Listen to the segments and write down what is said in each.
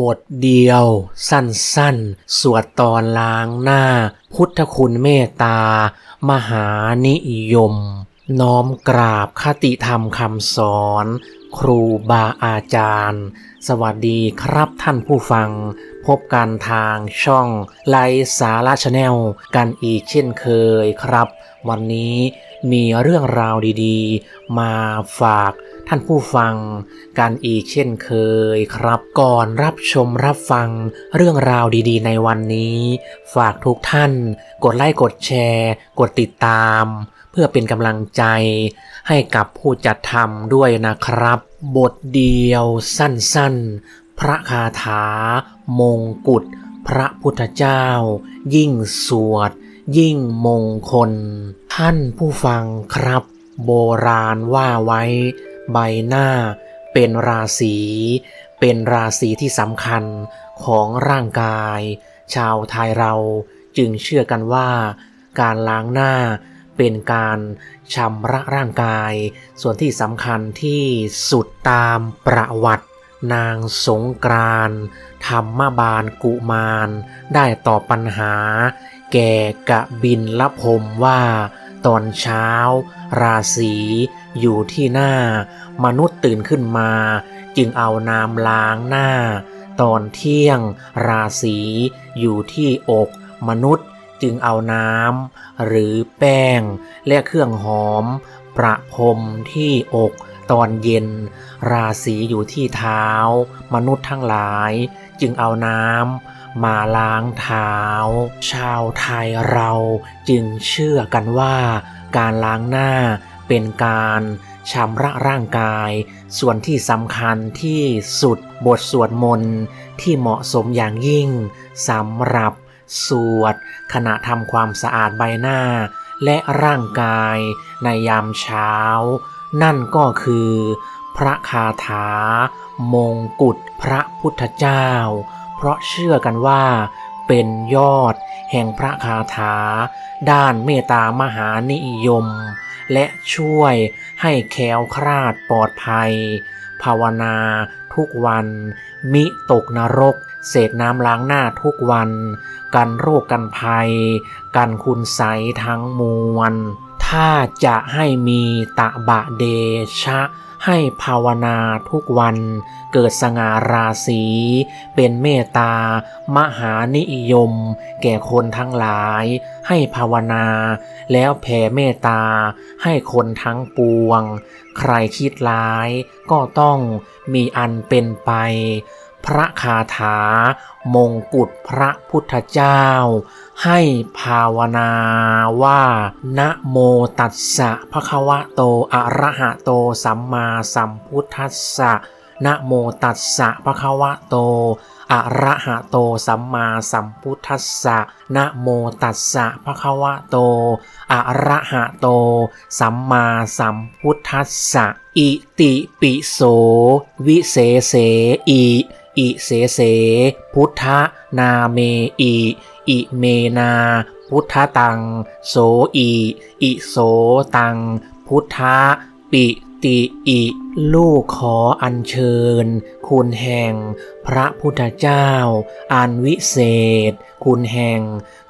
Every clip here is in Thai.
บทเดียว สั้นๆ สวดตอนล้างหน้า พุทธคุณเมตตา มหานิยม น้อมกราบคติธรรมคำสอน ครูบาอาจารย์ สวัสดีครับท่านผู้ฟัง พบกันทางช่องไลสาระชาแนลกันอีกเช่นเคยครับ วันนี้ มีเรื่องราวดีๆ มาฝากท่านผู้ฟังกันอีกเช่นเคยครับ ก่อนรับชมรับฟังเรื่องราวดีๆ ในวันนี้ ฝากทุกท่าน กดไลค์กดแชร์ กดติดตาม เพื่อเป็นกำลังใจ ให้กับผู้จัดทำด้วยนะครับ บทเดียวสั้นๆ พระคาถามงกุฎพระพุทธเจ้า ยิ่งสวด ยิ่งมงคล ท่านผู้ฟังครับ โบราณว่าไว้ ใบหน้า เป็นราศี เป็นราศีที่สำคัญของร่างกาย ชาวไทยเราจึงเชื่อกันว่า การล้างหน้าเป็นการชำระร่างกาย ส่วนที่สำคัญที่สุดตามประวัติ นางสงกรานธรรมบาลกุมาร ได้ตอบปัญหา แก่กะบินละพรมว่า ตอนเช้า ราศีอยู่ที่หน้า มนุษย์ตื่นขึ้นมา จึงเอาน้ำล้างหน้า ตอนเที่ยง ราศีอยู่ที่อก มนุษย์จึงเอาน้ำหรือแป้ง และเครื่องหอม ประพรมที่อกตอนเย็น ราศีอยู่ที่เท้า มนุษย์ทั้งหลาย จึงเอาน้ำ มาล้างเท้า ชาวไทยเราจึงเชื่อกันว่าการล้างหน้าเป็นการชำระร่างกาย ส่วนที่สำคัญที่สุดบทสวดมนต์ที่เหมาะสมอย่างยิ่งสำหรับสวด ขณะทำความสะอาดใบหน้า และร่างกายในยามเช้า นั่นก็คือ พระคาถามงกุฎพระพุทธเจ้า เพราะเชื่อกันว่า เป็นยอด แห่งพระคาถา ด้านเมตตามหานิยม และช่วยให้แค้วคลาดปลอดภัย ภาวนาทุกวัน มิตกนรก เศษน้ำล้างหน้าทุกวัน กันโรคกันภัย กันคุณใสทั้งมวล ถ้าจะให้มีตะบะเดชะ ให้ภาวนาทุกวัน เกิดสง่าราศี เป็นเมตตา มหานิยม แก่คนทั้งหลาย ให้ภาวนา แล้วแผ่เมตตา ให้คนทั้งปวง ใครคิดร้ายก็ต้องมีอันเป็นไป พระคาถามงกุฎพระพุทธเจ้า ให้ภาวนาว่านะโมตัสสะภะคะวะโตอะระหะโตสัมมาสัมพุทธัสสะนะโมตัสสะภะคะวะโตอะระหะโตสัมมาสัมพุทธัสสะนะโมตัสสะภะคะวะโตอะระหะโต สัมมาสัมพุทธัสสะอิติปิโส วิเศเสอิ อิเสเส พุทธนาเมอิ อิเมนา พุทธตัง โสอิ อิโสตัง พุทธปิติอิลูกขออัญเชิญ คุณแห่ง พระพุทธเจ้า อันวิเศษ คุณแห่ง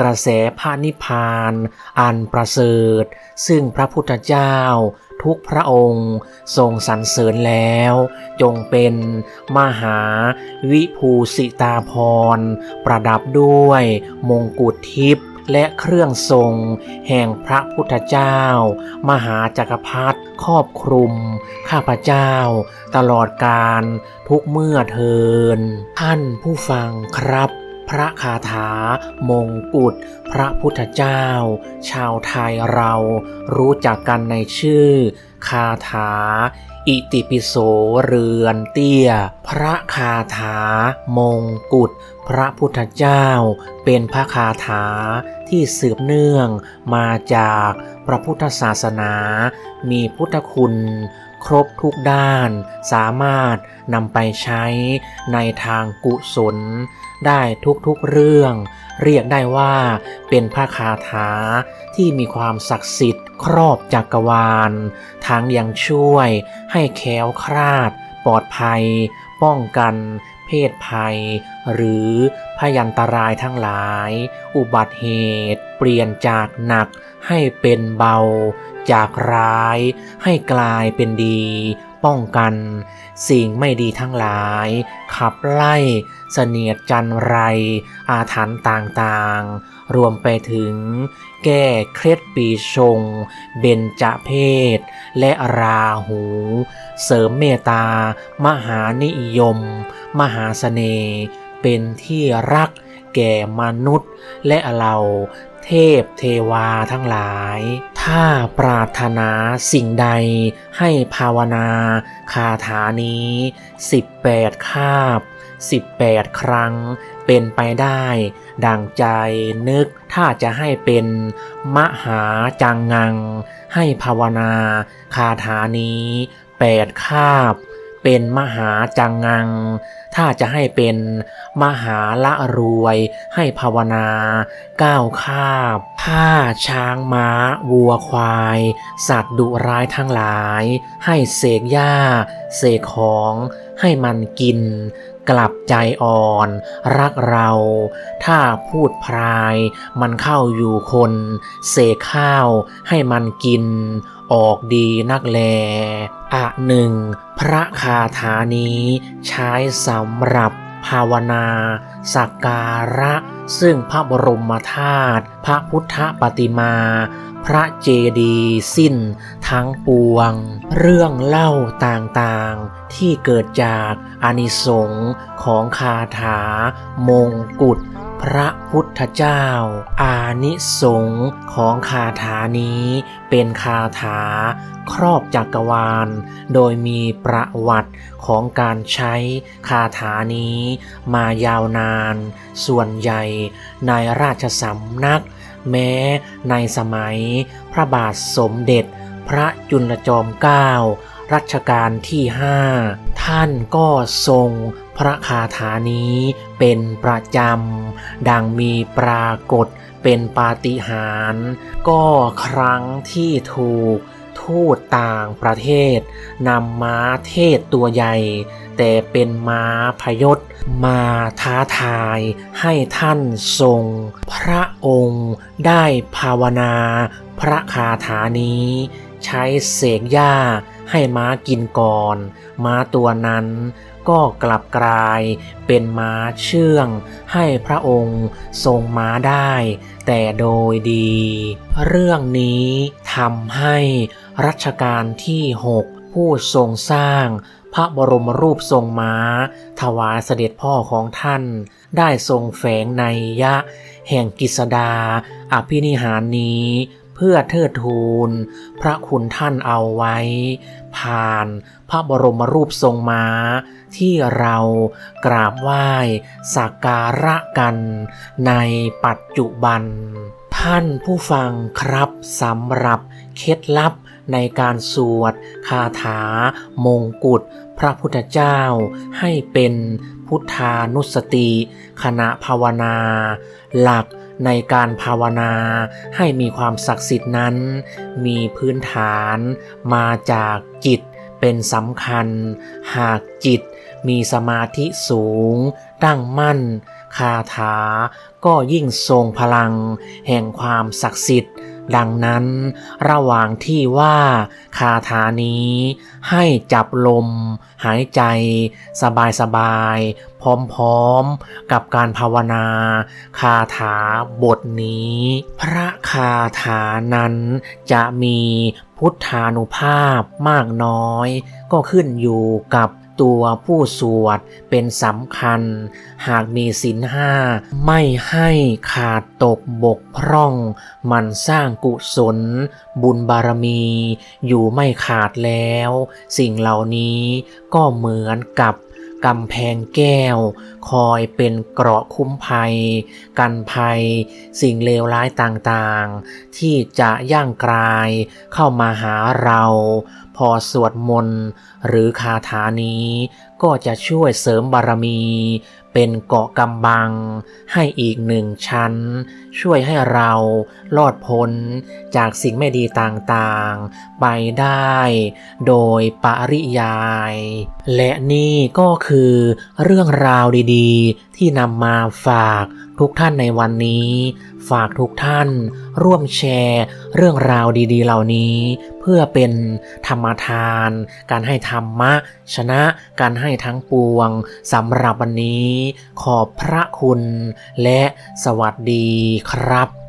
กระแสพระนิพพาน อันประเสริฐ ซึ่งพระพุทธเจ้า ทุกพระองค์ทรงสรรเสริญแล้ว จงเป็นมหาวิภูสิตาพร ประดับด้วยมงกุฎทิพย์และเครื่องทรงแห่งพระพุทธเจ้า มหาจักรพรรดิครอบคลุม ข้าพเจ้า ตลอดการทุกเมื่อเทิน ท่านผู้ฟังครับ พระคาถามงกุฎพระพุทธเจ้า ชาวไทยเรารู้จักกันในชื่อ คาถา อิติปิโสเรือนเตี้ย พระคาถามงกุฎพระพุทธเจ้า เป็นพระคาถาที่สืบเนื่องมาจากพระพุทธศาสนา มีพุทธคุณ ครบทุกด้าน สามารถนำไปใช้ในทางกุศล ได้ทุกๆเรื่อง เรียกได้ว่าเป็นพระคาถาที่มีความศักดิ์สิทธิ์ครอบจักรวาล ทั้งยังช่วยให้แค้วคลาด ปลอดภัย ป้องกัน เพศภัย หรือพยันตรายทั้งหลาย อุบัติเหตุ เปลี่ยนจากหนักให้เป็นเบา จากร้ายให้กลายเป็นดี ป้องกัน สิ่งไม่ดีทั้งหลาย ขับไล่เสนียดจันไร อาถรรพ์ต่างๆ รวมไปถึง แก้เคล็ดปีชง เบญจเพศ และราหู เสริมเมตตา มหานิยม มหาเสน่ห์เป็นที่รักแก่มนุษย์และเรา เทพเทวาทั้งหลาย ถ้าปรารถนาสิ่งใดให้ภาวนาคาถานี้ 18 คาบ 18 ครั้ง เป็นไปได้ ดังใจนึกถ้าจะให้เป็น มหาจังงัง ให้ภาวนาคาถานี้ 8 คาบ เป็นมหาจังงัง ถ้าจะให้เป็นมหาละรวย ให้ภาวนาก้าวคาบผ้าช้างม้า วัวควาย สัตว์ดุร้ายทั้งหลาย ให้เสกหญ้า เสกของให้มันกิน กลับใจอ่อน รักเรา ถ้าพูดพราย มันเข้าอยู่คน เสกข้าวให้มันกิน ออกดีนักแลอะหนึ่งพระคาถานี้ใช้สำหรับ ภาวนา สักการะ ซึ่งพระบรมธาตุพระพุทธปฏิมา พระเจดีย์สิ้น ทั้งปวง เรื่องเล่าต่างๆ ที่เกิดจากอานิสงส์ของคาถา มงกุฎพระพุทธเจ้า อานิสงส์ของคาถานี้เป็นคาถา ครอบจักรวาล โดยมีประวัติ ของการใช้คาถานี้มายาวนาน ส่วนใหญ่ในราชสำนัก แม้ในสมัยพระบาทสมเด็จ พระจุลจอมเกล้ารัชกาลที่ห้าท่านก็ทรงพระคาถานี้เป็นประจำ ดังมีปรากฏเป็นปาฏิหาริย์ก็ครั้งที่ถูก ทูตต่างประเทศนำม้าเทศตัวใหญ่ แต่เป็นม้าพยศมาท้าทายให้ท่านทรง พระองค์ได้ภาวนาพระคาถานี้ ใช้เสกหญ้าให้ม้ากินก่อน ม้าตัวนั้นก็กลับกลายเป็นม้าเชื่อง ให้พระองค์ทรงม้าได้ แต่โดยดี เรื่องนี้ทำให้ รัชกาลที่ 6 ผู้ทรงสร้างพระบรมรูปทรงม้า ถวายเสด็จพ่อของท่าน ได้ทรงแฝงในยะ แห่งกิสดา อภินิหารนี้เพื่อเทิดทูน พระคุณท่านเอาไว้ ผ่านพระบรมรูปทรงม้า ที่เรากราบไหว้สักการะกัน ในปัจจุบัน ท่านผู้ฟังครับสำหรับเคล็ดลับ ในการสวด คาถา มงกุฎ พระพุทธเจ้า ให้เป็นพุทธานุสติขณะภาวนา หลักในการภาวนาให้มีความศักดิ์สิทธิ์นั้น มีพื้นฐานมาจากจิตเป็นสำคัญ หากจิตมีสมาธิสูง ตั้งมั่น คาถาก็ยิ่งทรงพลัง แห่งความศักดิ์สิทธิ์ ดังนั้น ระหว่างที่ว่าคาถานี้ ให้จับลม หายใจ สบายๆพร้อมๆ กับการภาวนา คาถาบทนี้ พระคาถานั้นจะมีพุทธานุภาพมากน้อย ก็ขึ้นอยู่กับ ตัวผู้สวดเป็นสำคัญ หากมีศีลห้าไม่ให้ขาดตกบกพร่อง มันสร้างกุศล บุญบารมี อยู่ไม่ขาดแล้ว สิ่งเหล่านี้ก็เหมือนกับกำแพงแก้ว คอยเป็นเกราะคุ้มภัย กันภัย สิ่งเลวร้ายต่างๆ ที่จะย่างกลายเข้ามาหาเรา พอสวดมนต์หรือคาถานี้ ก็จะช่วยเสริมบารมี เป็นเกาะกำบัง ให้อีกหนึ่งชั้น ช่วยให้เรารอดพ้นจากสิ่งไม่ดีต่างๆ ไปได้ โดยปริยาย และนี่ก็คือเรื่องราวดีๆ ที่นำมาฝาก ทุกท่านในวันนี้ ฝากทุกท่าน ร่วมแชร์ เรื่องราวดีๆ เหล่านี้ เพื่อเป็นธรรมทาน การให้ธรรมะ ชนะการให้ทั้งปวงสำหรับวันนี้ ขอบพระคุณและสวัสดีครับ